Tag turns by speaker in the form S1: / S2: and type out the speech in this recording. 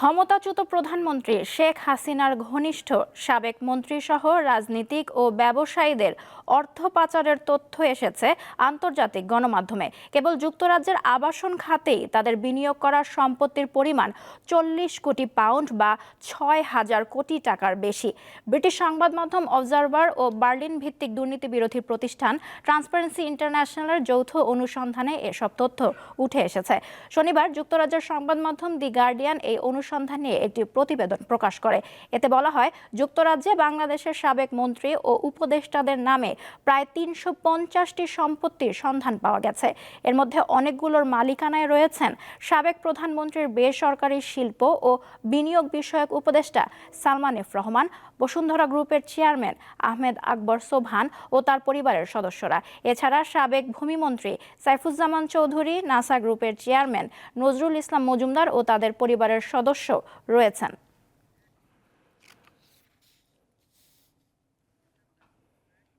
S1: ক্ষমতাচ্যুত প্রধানমন্ত্রী শেখ হাসিনার ঘনিষ্ঠ সাবেক মন্ত্রীসহ রাজনীতিক ও ব্যবসায়ীদের অর্থ পাচারের তথ্য এসেছে আন্তর্জাতিক গণমাধ্যমে। কেবল যুক্তরাজ্যের আবাসন খাতেই তাদের বিনিয়োগ করা সম্পত্তির পরিমাণ চল্লিশ কোটি পাউন্ড বা ছয় হাজার কোটি টাকার বেশি। ব্রিটিশ সংবাদ মাধ্যম অবজারভার ও বার্লিন ভিত্তিক দুর্নীতি বিরোধী প্রতিষ্ঠান ট্রান্সপারেন্সি ইন্টারন্যাশনালের যৌথ অনুসন্ধানে এসব তথ্য উঠে এসেছে। শনিবার যুক্তরাজ্যের সংবাদ মাধ্যম দি গার্ডিয়ান এই অনুসন্ধান নিয়ে একটি প্রতিবেদন প্রকাশ করে। এতে বলা হয়, যুক্তরাজ্যে বাংলাদেশের সাবেক মন্ত্রী ও উপদেষ্টাদের নামে প্রায় তিনশো পঞ্চাশটি সম্পত্তির সন্ধান পাওয়া গেছে। এর মধ্যে অনেকগুলোর মালিকানায় রয়েছেন সাবেক প্রধানমন্ত্রীর বেসরকারি শিল্প ও বিনিয়োগ বিষয়ক উপদেষ্টা সালমান এফ রহমান, বসুন্ধরা গ্রুপের চেয়ারম্যান আহমেদ আকবর সোভান ও তার পরিবারের সদস্যরা। এছাড়া সাবেক ভূমিমন্ত্রী সাইফুজ্জামান চৌধুরী, নাসা গ্রুপের চেয়ারম্যান নজরুল ইসলাম মজুমদার ও তাদের পরিবারের সদস্য রয়েছেন।